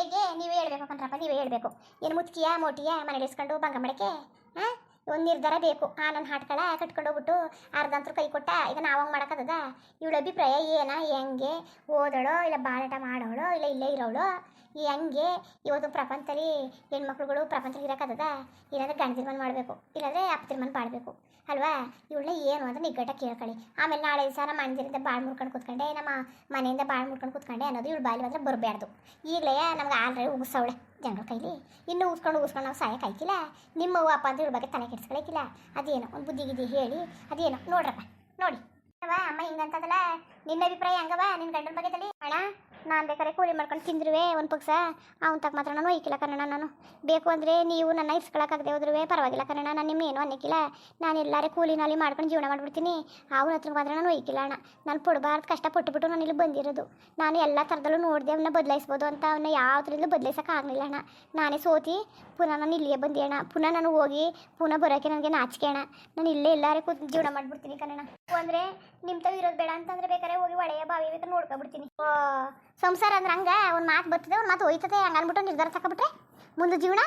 ಹಂಗೆ ನೀವೇ ಹೇಳಬೇಕು ಕಣ್ರಪ್ಪ, ನೀವೇ ಹೇಳ್ಬೇಕು. ಏನು ಮುತ್ಕಿಯಾ ಮೋಟಿಯ, ಮನೇಲಿ ಇಸ್ಕೊಂಡು ಬಂಗ ಮಾಡಕ್ಕೆ ಹಾಂ ಒಂದು ನಿರ್ಧಾರ ಬೇಕು. ಆ ನನ್ನ ಹಾಟ್ಕಳ ಕಟ್ಕೊಂಡು ಹೋಗ್ಬಿಟ್ಟು ಅರ್ಧಂತ್ರ ಕೈ ಕೊಟ್ಟ, ಈಗ ನಾವು ಹಂಗೆ ಮಾಡೋಕ್ಕದ ಇವಳ ಅಭಿಪ್ರಾಯ ಏನ, ಹೆಂಗೆ, ಓದೋಳೋ, ಇಲ್ಲ ಬಾಳಾಟ ಮಾಡೋಳು, ಇಲ್ಲ ಇಲ್ಲೇ ಇರೋಳು? ಈ ಹಂಗೆ ಇವತ್ತು ಪ್ರಪಂಚದಲ್ಲಿ ಹೆಣ್ಮಕ್ಳುಗಳು ಪ್ರಪಂಚ ಇರೋಕ್ಕದ ಇಲ್ಲಾಂದ್ರೆ ಗಂಡ ತೀರ್ಮಾನ ಮಾಡಬೇಕು. ಇಲ್ಲಾಂದ್ರೆ ಅಪ್ಪ ತೀರ್ಮಾನ ಮಾಡಬೇಕು. ಅಲ್ವಾ? ಇವಳನ್ನ ಏನು ಅಂತ ನಿಗ್ಗಟ್ಟ ಕೇಳ್ಕೊಳ್ಳಿ ಆಮೇಲೆ ನಾಳೆ ದಿವಸ ನಮ್ಮ ಮಂದಿರಿಂದ ಬಾಳ್ ಮುಡ್ಕೊಂಡು ಕೂತ್ಕೊಂಡೆ, ನಮ್ಮ ಮನೆಯಿಂದ ಬಾಳ್ ಮುಡ್ಕೊಂಡು ಕೂತ್ಕೊಂಡೆ ಅನ್ನೋದು ಇವಳು ಬಾಲಿ ಮಾತ್ರ ಬರಬಾರ್ದು ಈಗಲೇ ನಮ್ಗೆ ಆಲ್ರೆಡಿ ಉಗಿಸವಳೆ ಜನರ ಕೈಲಿ. ಇನ್ನು ಉಗಿಸ್ಕೊಂಡು ಉಗಿಸ್ಕೊಂಡು ನಾವು ಸಾಯಕ್ಕೆ ಆಯ್ಕಿಲ್ಲ ನಿಮ್ಮ ಅಪ್ಪ ಅಂತ ಇವಳ ಬಗ್ಗೆ ತಲೆ ಕೆಡಿಸ್ಕೊಳಕ್ಕಿಲ್ಲ ಅದೇನೋ ಒಂದು ಬುದ್ಧಿ ಗಿದ್ದಿ ಹೇಳಿ, ಅದೇನೋ ನೋಡ್ರಪ್ಪ, ನೋಡಿ. ಅಮ್ಮ ಹಿಂಗಂತದಲ್ಲ? ನಿನ್ನ ಅಭಿಪ್ರಾಯ ಹಂಗವ? ನಿನ್ನ ಗಂಡನ ಬಗ್ಗೆ ತಲೆ? ಅಣ್ಣ ನಾನು ಬೇಕಾದ್ರೆ ಕೂಲಿ ಮಾಡ್ಕೊಂಡು ತಿಂದ್ರುವೆ, ಒಂದು ಪಕ್ಷ ಅವ್ನ ತಕ್ಕ ಮಾತ್ರ ನಾನು ಒಯ್ಕಿಲ್ಲ ಕನ್ನಡ ನಾನು. ಬೇಕು ಅಂದರೆ ನೀವು ನನ್ನ ಇಸ್ಕೊಳಕ್ಕಾಗದೆ ಹೋದ್ರೂ ಪರವಾಗಿಲ್ಲ ಕನ್ನಡ, ನಾನು ನಿಮ್ಮ ಏನು ಅನ್ನಕ್ಕಿಲ್ಲ. ನಾನು ಎಲ್ಲರೂ ಕೂಲಿ ನಾಲಿ ಮಾಡ್ಕೊಂಡು ಜೀವನ ಮಾಡಿಬಿಡ್ತೀನಿ. ಅವನ ಹತ್ರ ಮಾತ್ರ ನಾನು ಒಯ್ಕಿಲ್ಲ ಅಣ್ಣ. ನಾನು ಪುಡ್ಬಾರ್ದು ಕಷ್ಟ ಪಟ್ಟುಬಿಟ್ಟು ನಾನು ಇಲ್ಲಿ ಬಂದಿರೋದು. ನಾನು ಎಲ್ಲ ಥರದಲ್ಲೂ ನೋಡಿದೆ ಅವನ್ನ ಬದಲಾಯಿಸ್ಬೋದು ಅಂತ ಅವನ್ನ ಯಾವ ಬದಲಾಯಿಸೋಕೆ ಆಗಲಿಲ್ಲ ಅಣ್ಣ. ನಾನೇ ಸೋತಿ, ಪುನಃ ನಾನು ಇಲ್ಲಿಗೆ ಬಂದೆ ಅಣ್ಣ. ಪುನಃ ನಾನು ಹೋಗಿ, ಪುನಃ ಬರೋಕ್ಕೆ ನನಗೆ ನಾಚಿಕೆ ಅಣ್ಣ. ನಾನು ಇಲ್ಲೇ ಎಲ್ಲರೇ ಕೂತ್ ಜೀವನ ಮಾಡಿಬಿಡ್ತೀನಿ ಕನ್ನಡ. ಅಂದರೆ ನಿಮ್ಮ ತಾವು ಇರೋದು ಬೇಡ ಅಂತಂದ್ರೆ ಬೇಕಾದ್ರೆ ಹೋಗಿ ಒಳೆಯ ಬಾವಿ ಬೇಕಾದ್ರೆ ನೋಡ್ಕೊಬಿಡ್ತೀನಿ ಸಂಸಾರ ಅಂದ್ರೆ ಹಂಗ, ಒಂದು ಮಾತು ಬರ್ತದೆ, ಒಂದು ಮಾತು ಹೋಯ್ತದೆ, ಹಂಗೆ ಅಂದ್ಬಿಟ್ಟು ನಿರ್ಧಾರ ತಗೊಬಿಟ್ರೆ ಮುಂದೆ ಜೀವನ,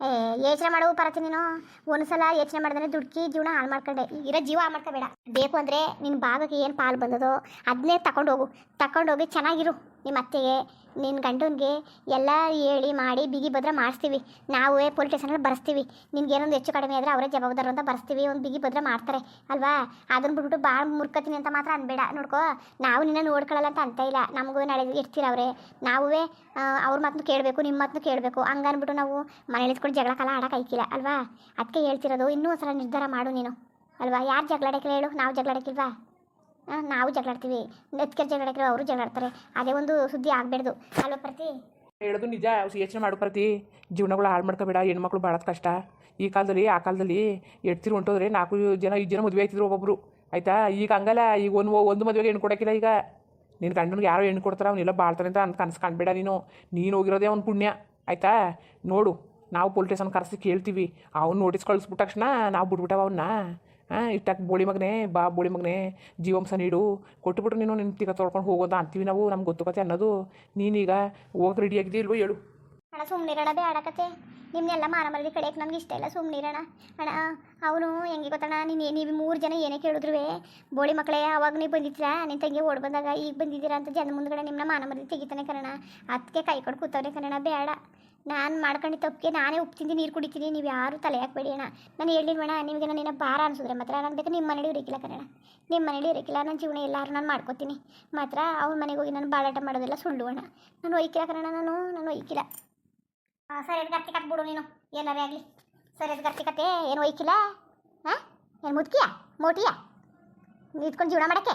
ಏ, ಯೋಚನೆ ಮಾಡೋ ಪರತಿ ನೀನು. ಒಂದ್ಸಲ ಯೋಚನೆ ಮಾಡಿದ್ರೆ ದುಡ್ಕಿ ಜೀವನ ಹಾಳು ಮಾಡ್ಕೊಂಡೆ. ಇರೋ ಜೀವ ಹಾಳು ಮಾಡ್ಕೋಬೇಡ. ಬೇಕು ಅಂದರೆ ನಿನ್ನ ಭಾಗಕ್ಕೆ ಏನು ಪಾಲು ಬಂದದೋ ಅದನ್ನೇ ತಗೊಂಡೋಗು ತಗೊಂಡೋಗಿ ಚೆನ್ನಾಗಿರು. ನಿಮ್ಮ ಅತ್ತೆಗೆ ನಿನ್ನ ಗಂಡನಿಗೆ ಎಲ್ಲ ಹೇಳಿ ಮಾಡಿ ಬಿಗಿ ಭದ್ರ ಮಾಡಿಸ್ತೀವಿ. ನಾವೇ ಪೊಲೀಸ್ ಸ್ಟೇಷನಲ್ಲಿ ಬರೆಸ್ತೀವಿ. ನಿನ್ಗೇನೊಂದು ಹೆಚ್ಚು ಕಡಿಮೆ ಆದರೆ ಅವರೇ ಜವಾಬ್ದಾರ ಅಂತ ಬರೆಸ್ತೀವಿ. ಒಂದು ಬಿಗಿ ಭದ್ರ ಮಾಡ್ತಾರೆ. ಅಲ್ವಾ? ಅದನ್ನು ಬಿಟ್ಬಿಟ್ಟು ಭಾಳ ಮುರ್ಕತೀನಿ ಅಂತ ಮಾತ್ರ ಅನ್ಬೇಡ. ನೋಡ್ಕೋ, ನಾವು ನಿನ್ನ ನೋಡ್ಕೊಳ್ಳಲ್ಲ ಅಂತ ಅಂತ ಇಲ್ಲ. ನಮಗೂ ನಾಳೆ ಅವರೇ. ನಾವೇ ಅವ್ರ ಮಾತನ್ನು ಕೇಳಬೇಕು ನಿಮ್ಮ ಮಾತನ್ನು ಕೇಳಬೇಕು. ಹಂಗೆ ಅಂದ್ಬಿಟ್ಟು ನಾವು ಮನೇಲಿ ಇಸ್ಕೊಂಡು ಜಗಳ ಕಾಲ ಆಡೋಕೆ ಐಕಿಲ್ಲ ಅಲ್ವಾ? ಅದಕ್ಕೆ ಹೇಳ್ತಿರೋದು ಇನ್ನೂ ಒಂದ್ಸಲ ನಿರ್ಧಾರ ಮಾಡು ನೀನು. ಅಲ್ವಾ? ಯಾರು ಜಗಳಾಡಕ್ಕೆ ಹೇಳು. ನಾವು ಜಗಳಾಡಕ್ಕಿಲ್ವಾ ನಾವು ಜಗಳಾಡ್ತೀವಿ. ನೆತ್ಕೆರ್ ಜಗಳಾಡಿದ್ರೆ ಅವರು ಜಗಳಾಡ್ತಾರೆ. ಅದೇ ಒಂದು ಸುದ್ದಿ ಆಗಬೇಡ್ದು. ಅಲ್ವಾ ಪ್ರತಿ. ಹೇಳೋದು ನಿಜ ಯೋಚನೆ ಮಾಡು ಪ್ರತಿ. ಜೀವನಗಳು ಹಾಳು ಮಾಡ್ಕೋಬೇಡ, ಹೆಣ್ಮಕ್ಳು ಭಾಳ ಕಷ್ಟ. ಈ ಕಾಲದಲ್ಲಿ, ಆ ಕಾಲದಲ್ಲಿ ಎಡ್ತಿರು ಹೊಂಟೋದ್ರೆ ನಾಲ್ಕು ಜನ ಈ ಜನ ಮದುವೆ ಆಯ್ತಿದ್ರು ಒಬ್ಬೊಬ್ಬರು ಆಯ್ತಾ? ಈಗ ಹಂಗಲ್ಲ, ಈಗ ಒಂದು ಒಂದು ಮದುವೆಗೆ ಹೆಣ್ಣು ಕೊಡೋಕ್ಕಿಲ್ಲ ಈಗ. ನಿನ್ನ ಗಂಡನಿಗೆ ಯಾರೋ ಹೆಣ್ಣು ಕೊಡ್ತಾರೆ ಅವನ್ನೆಲ್ಲ ಬಾಳ್ತಾರೆ ಅಂತ ಅಂತ ಕನಸು ಕಾಣಬೇಡ ನೀನು. ನೀನು ಹೋಗಿರೋದೇ ಅವ್ನ ಪುಣ್ಯ. ಆಯ್ತಾ? ನೋಡು, ನಾವು ಪೊಲೀಸ್ ಕರೆಸಿ ಕೇಳ್ತೀವಿ. ಅವ್ನು ನೋಟಿಸ್ ಕಳಿಸ್ಬಿಟ್ಟ ತಕ್ಷಣ ನಾವು ಬಿಟ್ಬಿಟ್ಟವ ಅವನ್ನ ಹಾಂ, ಇಟ್ಟಾಕ ಬೋಳಿ ಮಗನೇ, ಬಾ ಬೋಳಿ ಮಗನೇ ಜೀವಂಸ ನೀಡು. ಕೊಟ್ಬಿಟ್ಟು ನೀನು ನಿನ್ನ ತಿಕ್ಕ ತೊಳ್ಕೊಂಡು ಹೋಗೋದ ಅಂತೀವಿ ನಾವು, ನಮ್ಗೆ ಗೊತ್ತುಕತೆ ಅನ್ನೋದು. ನೀನೀಗ ಹೋಗಕ್ಕೆ ರೆಡಿ ಆಗಿದೆಯಾ ಇಲ್ವೋ ಹೇಳು ಸುಮ್ಮನೆ ಬೇಡ ಬೇಡಕತ್ತೆ ನಿಮ್ಮನ್ನೆಲ್ಲ ಮಾನಮರದಿ ಕಡೆಯಕ್ಕೆ ನಮ್ಗೆ ಇಷ್ಟ ಇಲ್ಲ ಸುಮ್ಮನಿರೋಣ ಅಣ್ಣ, ಅವನು ಹೆಂಗೆ ಗೊತ್ತಣ್ಣ, ನೀನು ನೀವು ಮೂರು ಜನ ಏನೇ ಕೇಳಿದ್ರು ಬೋಳಿ ಮಕ್ಕಳೇ ಅವಾಗ ನೀವು ಬಂದಿದ್ದೀರಾ? ನಿನ್ನ ತಂಗಿ ಓಡ್ ಬಂದಾಗ ಈಗ ಬಂದಿದ್ದೀರಾ ಅಂತ ಜನ ಮುಂದ್ಗಡೆ ನಿಮ್ಮನ್ನ ಮಾನಮರದಿ ತೆಗಿತಾನೆ ಕಣ ಅದಕ್ಕೆ ಕೈ ಕೊಟ್ಟು ಕೂತವ್ರೆ ಕಣ ಬೇಡ. ನಾನು ಮಾಡ್ಕೊಂಡು ತಪ್ಪಿಗೆ ನಾನೇ ಉಪ್ಪು ತಿಂದು ನೀರು ಕುಡಿತೀನಿ, ನೀವು ಯಾರು ತಲೆ ಹಾಕ್ಬೇಡಿ ಅಣ್ಣ. ನಾನು ಹೇಳಿಲ್ವಣ್ಣ ನಿಮಗೆ ನಾನು ಭಾರ ಅನ್ಸಿದ್ರೆ ಮಾತ್ರ ನಾನು ಬೇಕು ನಿಮ್ಮ ಮನೇಲಿ ಇರಕ್ಕಿಲ್ಲ ಕಣ ನಿಮ್ಮ ಮನೇಲಿ ಇರಕ್ಕಿಲ್ಲ ನನ್ನ ಜೀವನ ಎಲ್ಲರೂ ನಾನು ಮಾಡ್ಕೋತೀನಿ. ಮಾತ್ರ ಅವ್ರ ಮನೆಗೆ ಹೋಗಿ ನಾನು ಬಾಳಾಟ ಮಾಡೋದೆಲ್ಲ ಸುಳ್ಳು ಅಣ್ಣ. ನಾನು ಒಯ್ಕಿಲ್ಲ ಕಣ ನಾನು ನಾನು ಒಯ್ಕಿಲ್ಲ. ಸರಿಯಾದ ಗಟ್ಟಿ ಕಟ್ಬಿಡು ನೀನು. ಏನಾರೇ ಆಗಲಿ. ಸರಿಯಾದ ಗಟ್ಟಿ ಕತೆ ಏನು ಒಯ್ಕಿಲ್ಲ? ಹಾಂ ಏನು ಮುದ್ಕಿಯಾ? ಮೋಟಿಯ? ನಿಂತ್ಕೊಂಡು ಜೀವನ ಮಾಡಕ್ಕೆ?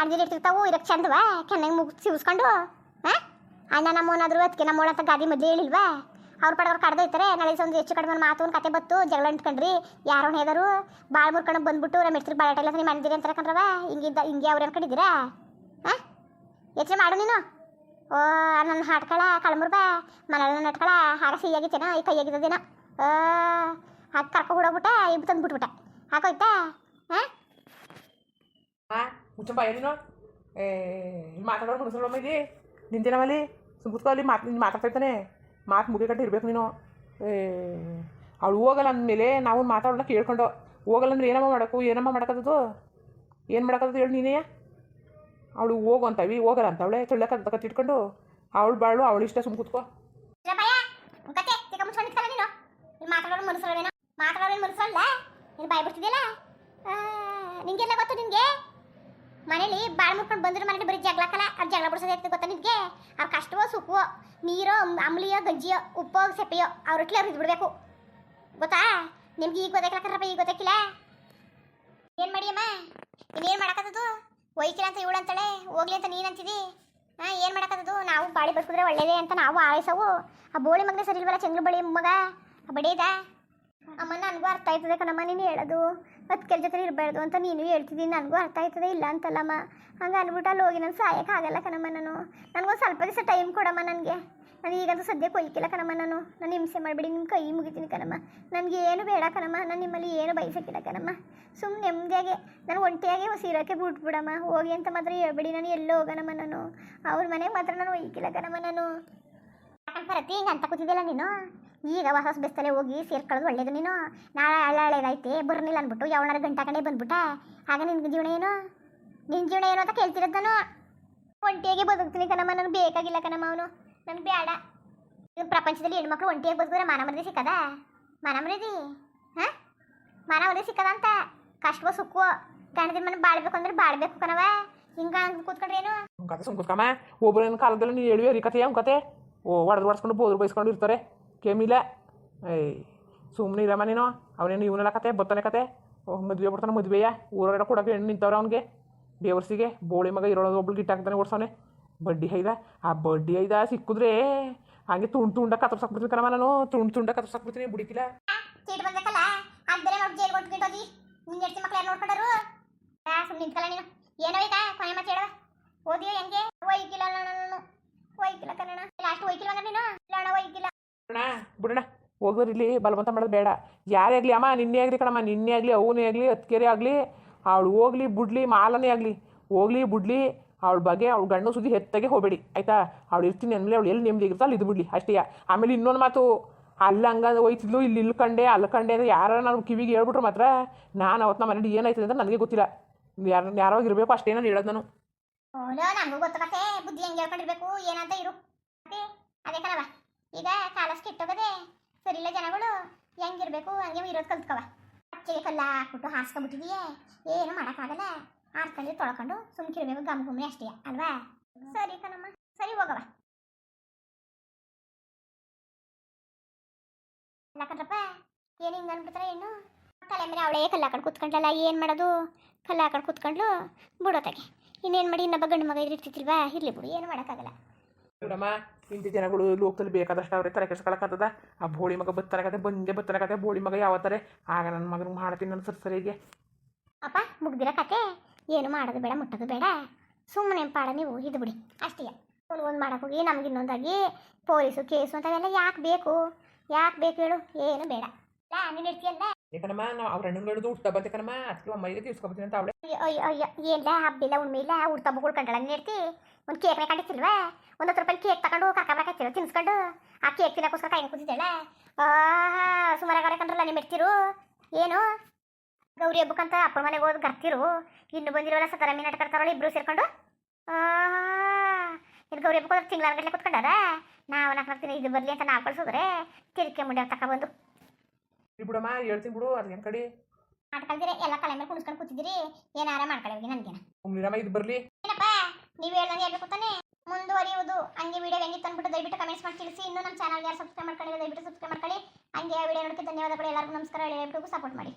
ಅಣ್ಣ ಇರ್ತಿರ್ತಾವು ಇರೋಕ್ಕೆ ಚಂದವಾ? ಕೆನ್ನಾಗ ಮುಗಿ ಸಿಗಿಸ್ಕೊಂಡು? ಹಾಂ ಅಣ್ಣ ನಮ್ಮವನಾದ್ರು ಅದಕ್ಕೆ ನಮ್ಮ ಅಂತ ಗಾದಿ ಮೊದಲು ಹೇಳಿಲ್ವಾ? ಅವ್ರ ಪಡವ್ರು ಕಡ್ದೈತಾರೆ ನಾಳೆ ಒಂದು ಹೆಚ್ಚು ಕಡಿಮೆ ಮಾತು, ಒಂದು ಕತೆ ಬತ್ತು, ಜಗಳ ಅಂಟ್ಕೊಂಡ್ರಿ. ಯಾರೋ ಹೇದರು ಭಾಳ ಮುರ್ಕೊಂಡು ಬಂದ್ಬಿಟ್ಟು ರಮೇಶ್ರಿಗೆ ಬಾಳಾಟ ಇಲ್ಲ ನೀವು ಅಂತಾರೆ ಕಣ್ರವ? ಹಿಂಗಿದ್ದ ಹಿಂಗೆ ಅವ್ರು ಅನ್ಕೊಂಡಿದ್ದೀರಾ? ಹಾಂ ಯೋಚನೆ ಮಾಡು ನೀನು. ಓ, ನನ್ನ ಹಾಟ್ಕಳ ಕಳ್ಮುರ್ಬ ಮನೆಯಲ್ಲ ನಟ್ಕಳ, ಹಾರ ಸಿಹಿಯಾಗಿತ್ತೇನೋ ಈ ಕೈಯಾಗಿದ್ದೇನೋ ಹಾಕಿ ಕರ್ಕೊ ಹುಡೋಗ್ಬಿಟ್ಟೆ ಇಬ್ಬ ತಂದು ಬಿಟ್ಬಿಟ್ಟೆ ಹಾಕೋಯ್ತಾ ಹಾಂ? ಹಾಂ ಮುಚ್ಚಂಬ ನೀನು? ಏ ಮಾತಾಡೋರು ಮುಗಿಸೋಳಮ್ಮ ಇಲ್ಲಿ. ನಿಂತೇನವಲ್ಲಿ ಸುಮ್ಕುತ್ಕೊ ಅಲ್ಲಿ ಮಾತು ಮಾತಾಡ್ತಾ ಇರ್ತಾನೆ. ಮಾತು ಮುಗಿಕಟ್ಟು ಇರಬೇಕು ನೀನು. ಏ, ಅವಳು ಹೋಗಲ್ಲ ಅಂದಮೇಲೆ ನಾವು ಮಾತಾಡೋಣ ಕೇಳ್ಕೊಂಡು. ಹೋಗಲ್ಲ ಅಂದ್ರೆ ಏನಮ್ಮ ಮಾಡೋಕು ಏನಮ್ಮ ಮಾಡಕತ್ತದು ಏನು ಮಾಡಕ್ಕದು ಹೇಳು ನೀನೇ? ಅವಳು ಹೋಗು ಅಂತವಿ ಹೋಗಲ್ಲ ಅಂತ ಅವಳೆ. ತುಳ್ಳಕ್ಕ ಕತ್ತಿಟ್ಕೊಂಡು, ಅವಳು ಬಾಳು, ಅವಳು ಇಷ್ಟ ಸುಮ್ ಕೂತ್ಕೋ. ಮಾತಾಡೋರು ಮನಸ್ಸಲ್ಲೇನೋ ಮಾತಾಡೋರು ಮನಸ್ಸಲ್ಲ ನೀನು ಬಾಯ್ ಬಿಡ್ತಿದ್ಯಲ್ಲ? ನಿಂಗೆಲ್ಲ ಗೊತ್ತು ನಿನಗೆ? ಮನೇಲಿ ಬಾಳ್ ಮುಟ್ಕೊಂಡು ಬಂದ್ರೆ ಮನೇಲಿ ಬರೀ ಜಗಳಕ್ಕಲ್ಲ ಅದು ಜಗಳ ಬಿಡಿಸೋದು ಇರ್ತದೆ ಗೊತ್ತಾ ನಿನಗೆ? ಅವ್ರ ಕಷ್ಟವೋ, ಸುಖವೋ, ನೀರೋ ಅಮ್ಲಿಯೋ ಗಂಜಿಯೋ, ಉಪ್ಪೋ ಸೆಪೆಯೋ ಅವ್ರ ಇಟ್ಲಿ ಅವ್ರು ಬಿಡಬೇಕು ಗೊತ್ತಾ? ನಿಮ್ಗೆ ಈಗ ಗೊತ್ತಾಗ್ಲಕ್ಕರಪ್ಪ ಈಗ ಗೊತ್ತಾಗಿಲ್ಲ ಏನು ಮಾಡಿಯಮ್ಮ? ಇನ್ನೇನು ಮಾಡಕ್ಕತ್ತದು ಒಯ್ಕಿಲ್ಲ ಅಂತ ಇವಳು ಅಂತಾಳೆ, ಹೋಗ್ಲಿ ಅಂತ ನೀನು ಅಂತಿದಿ. ಹಾಂ, ಏನು ಮಾಡೋಕ್ಕದು ನಾವು ಬಾಳಿ ಬದುಕಿದ್ರೆ ಒಳ್ಳೇದೇ ಅಂತ ನಾವು ಆರೈಸವು. ಆ ಬೋಳಿ ಮಗನೇ ಸರಿ ಇಲ್ವಲ್ಲ ಚಂದ್ರ ಬಳಿ ಮಗ? ಬಡೇದ ಅಮ್ಮ, ನನಗೂ ಅರ್ಥ ಆಯ್ತದೆ ಕಣಮ್ಮ, ನೀನು ಹೇಳೋದು. ಕೆಲ ಜೊತೆ ಇರಬಾರ್ದು ಅಂತ ನೀನು ಹೇಳ್ತಿದ್ದೀನಿ ನನಗೂ ಅರ್ಥ ಆಯ್ತದೆ ಇಲ್ಲ ಅಂತಲ್ಲಮ್ಮ. ಹಂಗೆ ಅಂದ್ಬಿಟ್ಟು ಅಲ್ಲಿ ಹೋಗಿ ನಾನು ಸಾಯಕ್ಕೆ ಆಗಲ್ಲ ಕಣಮ್ಮ ನಾನು. ನನಗೊಂದು ಸ್ವಲ್ಪ ದಿವಸ ಟೈಮ್ ಕೊಡಮ್ಮ ನನಗೆ. ನಾನು ಈಗಂತೂ ಸದ್ಯಕ್ಕೆ ಕೊಯ್ಕಿಲ್ಲ ಕಣಮ್ಮ ನಾನು. ನಾನು ಹಿಂಸೆ ಮಾಡಿಬಿಡಿ ನಿಮ್ಮ ಕೈ ಮುಗಿತೀನಿ ಕಣಮ್ಮ. ನನಗೆ ಏನು ಬೇಡ ಕಣಮ್ಮ, ನಾನು ನಿಮ್ಮಲ್ಲಿ ಏನು ಬಯಸಕ್ಕಿಲ್ಲ ಕಣಮ್ಮ. ಸುಮ್ಮನೆ ನೆಮ್ಮದಿಯಾಗೆ ನಾನು ಒಂಟಿಯಾಗೆ ಸೀರೋಕ್ಕೆ ಬಿಟ್ಬಿಡಮ್ಮ. ಹೋಗಿ ಅಂತ ಮಾತ್ರ ಹೇಳ್ಬೇಡಿ, ನಾನು ಎಲ್ಲೋ ಹೋಗೋಣಮ್ಮ ನಾನು. ಅವ್ರ ಮನೆಗೆ ಮಾತ್ರ ನಾನು ಒಯ್ಕಿಲ್ಲ ಕಣಮ್ಮ ನಾನು. ಪ್ರತಿ ಹಿಂಗೆ ಅಂತ ಕೂತಿದ್ದಿಲ್ಲ ನೀನು? ಈಗ ಹೊಸ ಬೆಸ್ತಲೆ ಹೋಗಿ ಸೇರ್ಕೊಳ್ಳೋದು ಒಳ್ಳೇದು ನೀನು. ನಾಳೆ ಹಳ್ಳ ಹಳೇದೈತೆ ಬರ್ನಿಲ್ಲ ಅಂದ್ಬಿಟ್ಟು ಯಾವನಾರ ಗಂಟೆ ಕಡೆ ಬಂದ್ಬಿಟ್ಟ. ಆಗ ನಿನ್ಗೆ ಜೀವನ ಏನು? ನಿನ್ನ ಜೀವನ ಏನು ಅಂತ ಕೇಳ್ತಿರೋದು ನಾನು. ಒಂಟಿಯಾಗಿ ಬದುಕ್ತೀನಿ ಕಣಮ್ಮ, ನನಗೆ ಬೇಕಾಗಿಲ್ಲ ಕಣಮ್ಮ ಅವನು. ನನಗೆ ಬೇಡ. ಇದು ಪ್ರಪಂಚದಲ್ಲಿ ಹೆಣ್ಮಕ್ಳು ಒಂಟಿಯಾಗಿ ಬದುಕಿದ್ರೆ ಮಾನ ಮರದಿ ಸಿಕ್ಕದ? ಮಾನ ಮರದಿ ಹಾಂ? ಮಾನ ಮರದಿ ಸಿಕ್ಕದ ಅಂತ ಕಷ್ಟವೋ ಸುಖವೋ? ಗಂಡದ ಮನೆ ಬಾಳ್ಬೇಕು ಅಂದ್ರೆ ಬಾಳ್ಬೇಕು ಕಣವ ಹಿಂಗ ಕೂತ್ಕೊಂಡ್ರೆ ಏನು? ಕತೆ ಸುಮ್ ಕೂತ್ಕಮ್ಮ ಒಬ್ಬರೇನು ಕಾಲದಲ್ಲಿ ನೀ ಹೇಳುವೆ ರೀ ಅವ್ನ ಕತೆ? ಓ ಒಡೆದು ಒಡಿಸ್ಕೊಂಡು ಬೋದ್ರು ಬೈಸ್ಕೊಂಡು ಇರ್ತಾರೆ. ಕೇಮಿಲ್ಲ ಏಯ್ ಸುಮ್ಮನೆ ಇರಮ್ಮ ನೀನು. ಅವನೇನು ಇವನೆಲ್ಲ ಕತೆ? ಬತ್ತಾನೆ ಕತೆ? ಓ, ಮದುವೆ ಬರ್ತಾನೆ ಮದುವೆಯ. ಊರೊಳಗಡೆ ಕೊಡೋಕೆ ಹೆಣ್ಣು ನಿಂತವ್ರೆ ಅವ್ನಿಗೆ. ಬೇವರ್ಸಿಗೆ ಬೋಳಿ ಮಗ ಇರೋದು ಒಬ್ಳು ಗಿಟ್ಟಾಕ್ತಾನೆ ಓಡ್ಸವನೆ. ಬಡ್ಡಿ ಹೈದ ಆ ಬಡ್ಡಿ ಐದ ಸಿಕ್ಕಿದ್ರೆ ಹಂಗೆ ತುಂಡು ತುಂಡ ಕತ್ತರ್ಸಾಕ್ಬಿಡ್ತೀನಿ ಕಣಮ್ಮ ನಾನು. ತುಂಡು ತುಂಡ ಕತ್ತರ್ಸಾಕ್ಬಿಡ್ತೀನಿ ಬಿಡಿಕಿಲ್ಲ. ಚೀಟ್ ಬಂದಕ್ಕಲ್ಲ ಅದ್ದರೆ ನೋಡಿ ಜೈಲ್ ಕೊಟ್ಬಿಟ್ಟೋದಿ ನಿನ್ನ ಹೆಂಡತಿ ಯಾರು ನೋಡ್ಕೊಂಡರು? ಸುಮ್ಮನೆ ನಿಂತ್ಕಲ್ಲ ನೀನು. ಏನೋ ಈಗ? ಕೊನೆ ಮತ್ತೆ ಹೇಳುವ ಓದಿಯೋ ಹೆಂಗೆ? ಒಯ್ಕಿಲ್ಲ ನಾನು. ಒಯ್ಕಿಲ್ಲ ಕನ್ನಡ ಲಾಸ್ಟ್ ಒಯ್ಕಿಲ್ಲ ಅಂದ್ರೆ ನೀನು? ಇಲ್ಲ ಅಣ್ಣ ಒಯ್ಕಿಲ್ಲ. ಬಿಡೋಣ ಹೋಗೋರು ಇಲ್ಲಿ ಬಲವಂತ ಮಾಡೋದು ಬೇಡ. ಯಾರೇ ಆಗಲಿ ಅಮ್ಮ ನಿನ್ನೆ ಆಗಲಿ ಕಣಮ್ಮ ನಿನ್ನೆ ಆಗಲಿ ಅವನೇ ಆಗಲಿ ಹತ್ಕೆರೆ ಆಗಲಿ ಅವಳು ಹೋಗ್ಲಿ ಬುಡ್ಲಿ ಮಾಲನೇ ಆಗಲಿ. ಹೋಗ್ಲಿ ಬಿಡ್ಲಿ ಅವಳ ಬಗ್ಗೆ ಅವಳು ಗಂಡು ಸುದ್ದಿ ಹೆತ್ತಗೆ ಹೋಗಬೇಡಿ, ಆಯಿತಾ? ಅವಳು ಇರ್ತೀನಿ ಅಂದಮೇಲೆ ಅವಳು ಎಲ್ಲಿ ನೆಮ್ಮದಿ ಇರ್ತಾಳೆ ಇದು ಬಿಡ್ಲಿ, ಅಷ್ಟೇ. ಆಮೇಲೆ ಇನ್ನೊಂದು ಮಾತು, ಅಲ್ಲಿ ಹಂಗ ಹೋಯ್ತಿದ್ಲು ಇಲ್ಲಿ ಕಂಡೆ ಅಲ್ಲಿ ಕಂಡೆ ಅಂದರೆ ಯಾರು ನಾನು ಕಿವಿಗೆ ಹೇಳ್ಬಿಟ್ರೆ ಮಾತ್ರ ನಾನು ಅವತ್ತು ನಮ್ಮ ಮನೇಲಿ ಏನಾಯ್ತದೆ ಅಂತ ನನಗೆ ಗೊತ್ತಿಲ್ಲ. ಯಾರು ಯಾರೋ ಇರಬೇಕು ಅಷ್ಟೇ ನಾನು ಹೇಳೋದು ನಾನು. ನಮಗೂ ಗೊತ್ತಾಗತ್ತೆ ಬುದ್ಧಿ ಹೆಂಗೆ ಹೇಳ್ಕೊಂಡಿರ್ಬೇಕು, ಏನಂತ ಇರು. ಅದೇ ಕಣವ ಈಗ ಕಾಲಷ್ಟು ಇಟ್ಟೋಗದೆ ಸರಿಲ್ಲ ಜನಗಳು ಹೆಂಗಿರ್ಬೇಕು ಹಂಗೆ ಇರೋದು ಕಲ್ತ್ಕವ ಅಚ್ಚಿಗೆ ಕಲ್ಲ ಹಾಕ್ಬಿಟ್ಟು ಹಾಸ್ಕೊಂಬಿಟ್ಟಿದೀಯೇ ಏನು ಮಾಡೋಕ್ಕಾಗಲ್ಲ. ಹಾರ್ಕೊಂಡು ತೊಳ್ಕೊಂಡು ಸುಮ್ಕಿರ್ಬೇಕು ಗಮ್ ಗುಮ್ಮಿ ಅಷ್ಟೇ ಅಲ್ವಾ? ಸರಿ ಕಣಮ್ಮ ಸರಿ ಹೋಗವ ಕಲ್ಲಾಕಂದ್ರಪ್ಪ ಏನು ಹಿಂಗೆ ಅನ್ಬಿಡ್ತಾರೆ ಏನು ತಲೆ ಮೇಲೆ ಅವಳೇ ಕಲ್ಲ ಹಾಕೊಂಡು ಕೂತ್ಕೊಂಡಲ್ಲ ಏನು ಮಾಡೋದು? ಕಲ್ಲ ಹಾಕೊಂಡು ಕೂತ್ಕೊಂಡ್ಲು ಬಿಡೋತಾಗೆ. ಇನ್ನೇನು ಮಾಡಿ ಇನ್ನೊಬ್ಬ ಗಂಡು ಮಗ ಇರ್ತಿತ್ತಿಲ್ವಾ ಇರಲಿ ಬಿಡು ಏನು ಮಾಡೋಕ್ಕಾಗಲ್ಲ. ನೋಡಮ್ಮ ಇಂಥ ಜನಗಳು ಲೋಕದಲ್ಲಿ ಬೇಕಾದಷ್ಟು ಅವ್ರೆ ತಲೆ ಕೆಡ್ಸ್ಕೊಳಕತ್ತದ ಆ ಬೋಳಿ ಮಗ ಬಂದೇ ಬತ್ತ ತರಕತೆ ಬೋಳಿ ಮಗ ಯಾವತ್ತಾರೆ? ಆಗ ನನ್ನ ಮಗನ ಮಾಡ್ತೀನಿ ನನ್ನ ಸರಿ ಸರಿಗೆ ಅಪ್ಪ ಮುಗ್ದಿರ ಕತೆ? ಏನು ಮಾಡೋದು ಬೇಡ ಮುಟ್ಟೋದು ಬೇಡ. ಸುಮ್ಮನೆ ಪಾಡ ನೀವು ಇದು ಬಿಡಿ. ಅಷ್ಟೇ. ಒಂದು ಒಂದು ಮಾಡಕ್ಕೆ ಹೋಗಿ ನಮ್ಗೆ ಇನ್ನೊಂದಾಗಿ ಪೊಲೀಸು ಕೇಸು ಅಂತವೆಲ್ಲ ಯಾಕೆ ಬೇಕು? ಯಾಕೆ ಬೇಕು ಹೇಳು? ಏನು ಬೇಡ. ನೀನು ಇರ್ತೀಯಲ್ಲ? ಯಾಕನಮ್ಮ ನಾವು ಅವ್ರ ಹಣ್ಣುಗಳದ್ದು ಹುಟ್ಟ ಬಂತೆ ಕಣಮ್ಮ. ಅದಕ್ಕೆ ಅಮ್ಮಯ್ಯ ತೀರ್ಸ್ಕೊಬತ್ತೀನಿ ಅಂತ ಅವಳೆ. ಅಯ್ಯೋ ಅಯ್ಯೋ ಏನಿಲ್ಲ ಹಬ್ಬಿಲ್ಲ ಉಣ್ಮೆ ಇಲ್ಲ ಉಳ್ಕೊಂಡಳ ನೀನು ಇರ್ತಿ? ಒಂದು ಕೇಕ್ ಕಂಡಿತ್ತಿಲ್ವಾ ಒಂದು ಹತ್ತು ರೂಪಾಯಿ ಕೇಕ್ ತಗೊಂಡು ತಿನ್ಸ್ಕೊಂಡು ಆ ಕೇಕ್ ತಿನ್ನಕ್ಕೋಸ್ಕರ ಕೈ ಕೂತಿದ್ದಾಳೆ. ಸುಮಾರಾಗ ಕಂಡ್ರಲ್ಲ ನಿಮ್ಮ ಇರ್ತಿರು? ಏನು? ಗೌರಿ ಹಬ್ಬಕ್ಕಂತ ಅಪ್ಪ ಮನೆಗೆ ಹೋದ್ ಗರ್ತಿರು. ಇನ್ನು ಬಂದಿರೋಲ್ಲ ಸತರ ಮೀನು ನಾಟಕ ಇಬ್ರು ಸೇರ್ಕೊಂಡು. ಇದು ಗೌರಿ ಹಬ್ಬಕ್ಕೆ ತಿಂಗಳ ಗಟ್ಟಲೆ ಕುತ್ಕೊಂಡಾರ? ನಾವು ನಾಲ್ಕು ನಾಲ್ಕು ದಿನ ಇದು ಬರಲಿ ಅಂತ ನಾವು ಕಳ್ಸಿದ್ರೆ ತಿರ್ಕೆ ಮುಂಡೆ ತಕ ಬಂದು. ಬಿಡಮ್ಮ ಹೇಳ್ತೀನಿ ಬಿಡು ಅದು ಹೆಂಗೆ ಕಡಿ? ಮಾಡ್ಕೊಳ್ದಿರಿ ಎಲ್ಲ ತಲೆ ಮೇಲೆ ಕುಣಿಸ್ಕೊಂಡು ಕೂತಿದ್ದೀರಿ ಏನಾರ ಮಾಡ್ಕೊಳ್ಳಿ ನನಗೇನ. ಸುಮ್ನಿರಮ್ಮ ಇದು ಬರಲಿ. ಏನಪ್ಪ ನೀವು ಹೇಳ್ದಂಗೆ ಹೇಳ್ಬೇಕು ತಾನೆ? ಮುಂದುವರಿಯುವುದು. ಹಂಗೆ ವಿಡಿಯೋ ಹೆಂಗಿತ್ತು ತಂದ್ಬಿಟ್ಟು ದಯವಿಟ್ಟು ಕಮೆಂಟ್ಸ್ ಮಾಡಿ ತಿಳಿಸಿ. ಇನ್ನೂ ನಮ್ಮ ಚಾನಲ್ಗೆ ಯಾರು ಸಬ್ಸ್ಕ್ರೈಬ್ ಮಾಡ್ಕೊಳ್ಳಿ ದಯವಿಟ್ಟು ಸಬ್ಸ್ಕ್ರೈಬ್ ಮಾಡ್ಕೊಳ್ಳಿ. ಹಂಗೆ ವಿಡಿಯೋ ನೋಡೋಕ್ಕೆ ಧನ್ಯವಾದಗಳು. ಎಲ್ಲರಿಗೂ ನಮಸ್ಕಾರ. ಹೇಳಿ ಸಪೋರ್ಟ್ ಮಾಡಿ.